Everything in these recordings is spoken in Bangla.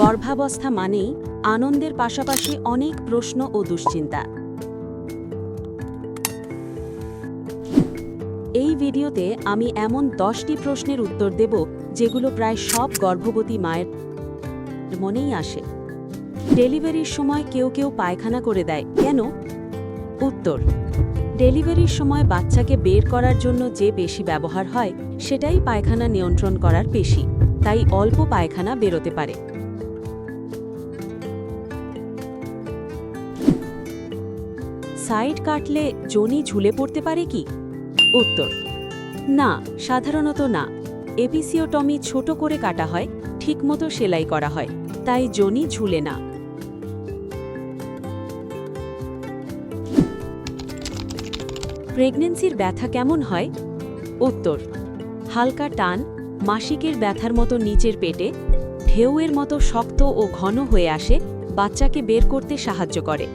গর্ভাবস্থা মানেই আনন্দের পাশাপাশি অনেক প্রশ্ন ও দুশ্চিন্তা। এই ভিডিওতে আমি এমন দশটি প্রশ্নের উত্তর দেব, যেগুলো প্রায় সব গর্ভবতী মায়ের মনেই আসে। ডেলিভারির সময় কেউ কেউ পায়খানা করে দেয়। কেন? উত্তর, ডেলিভারির সময় বাচ্চাকে বের করার জন্য যে পেশি ব্যবহার হয়, সেটাই পায়খানা নিয়ন্ত্রণ করার পেশি। তাই অল্প পায়খানা বেরোতে পারে। সাইড কাটলে জনি ঝুলে পড়তে পারে কি? উত্তর, না, সাধারণত না। এপিসিওটমি ছোট করে কাটা হয়, ঠিকমতো সেলাই করা হয়, তাই জনি ঝুলে না। প্রেগনেন্সির ব্যথা কেমন হয়? উত্তর, হালকা টান, মাসিকের ব্যথার মতো নিচের পেটে, ঢেউয়ের মতো শক্ত ও ঘন হয়ে আসে, বাচ্চাকে বের করতে সাহায্য করে।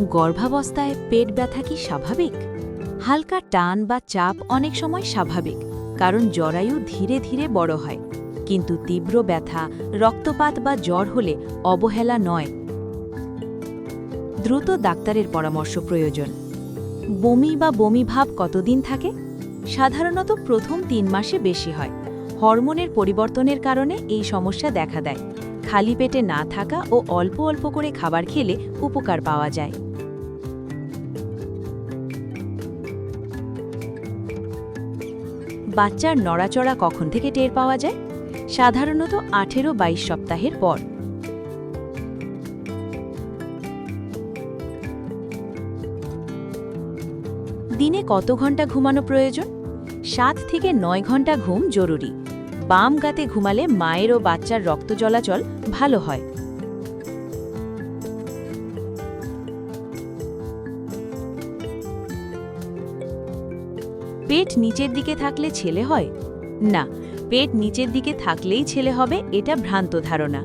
গর্ভাবস্থায় পেট ব্যথা কি স্বাভাবিক? হালকা টান বা চাপ অনেক সময় স্বাভাবিক, কারণ জরায়ু ধীরে ধীরে বড় হয়। কিন্তু তীব্র ব্যথা, রক্তপাত বা জ্বর হলে অবহেলা নয়। দ্রুত ডাক্তারের পরামর্শ প্রয়োজন। বমি বা বমি ভাব কতদিন থাকে? সাধারণত প্রথম তিন মাসে বেশি হয়। হরমোনের পরিবর্তনের কারণে এই সমস্যা দেখা দেয়। খালি পেটে না থাকা ও অল্প অল্প করে খাবার খেলে উপকার পাওয়া যায়। বাচ্চার নড়াচড়া কখন থেকে টের পাওয়া যায়? সাধারণত আঠেরো বাইশ সপ্তাহের পর। দিনে কত ঘণ্টা ঘুমানো প্রয়োজন? সাত থেকে নয় ঘণ্টা ঘুম জরুরি। বাম গাতে ঘুমালে মায়ের ও বাচ্চার রক্ত চলাচল ভালো হয়। পেট নিচের দিকে থাকলে ছেলে হয়? না, পেট নিচের দিকে থাকলেই ছেলে হবে, এটা ভ্রান্ত ধারণা।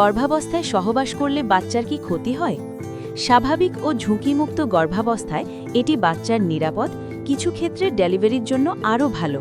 গর্ভাবস্থায় সহবাস করলে বাচ্চার কি ক্ষতি হয়? স্বাভাবিক ও ঝুঁকিমুক্ত গর্ভাবস্থায় এটি বাচ্চার নিরাপদ, কিছু ক্ষেত্রে ডেলিভারির জন্য আরও ভালো।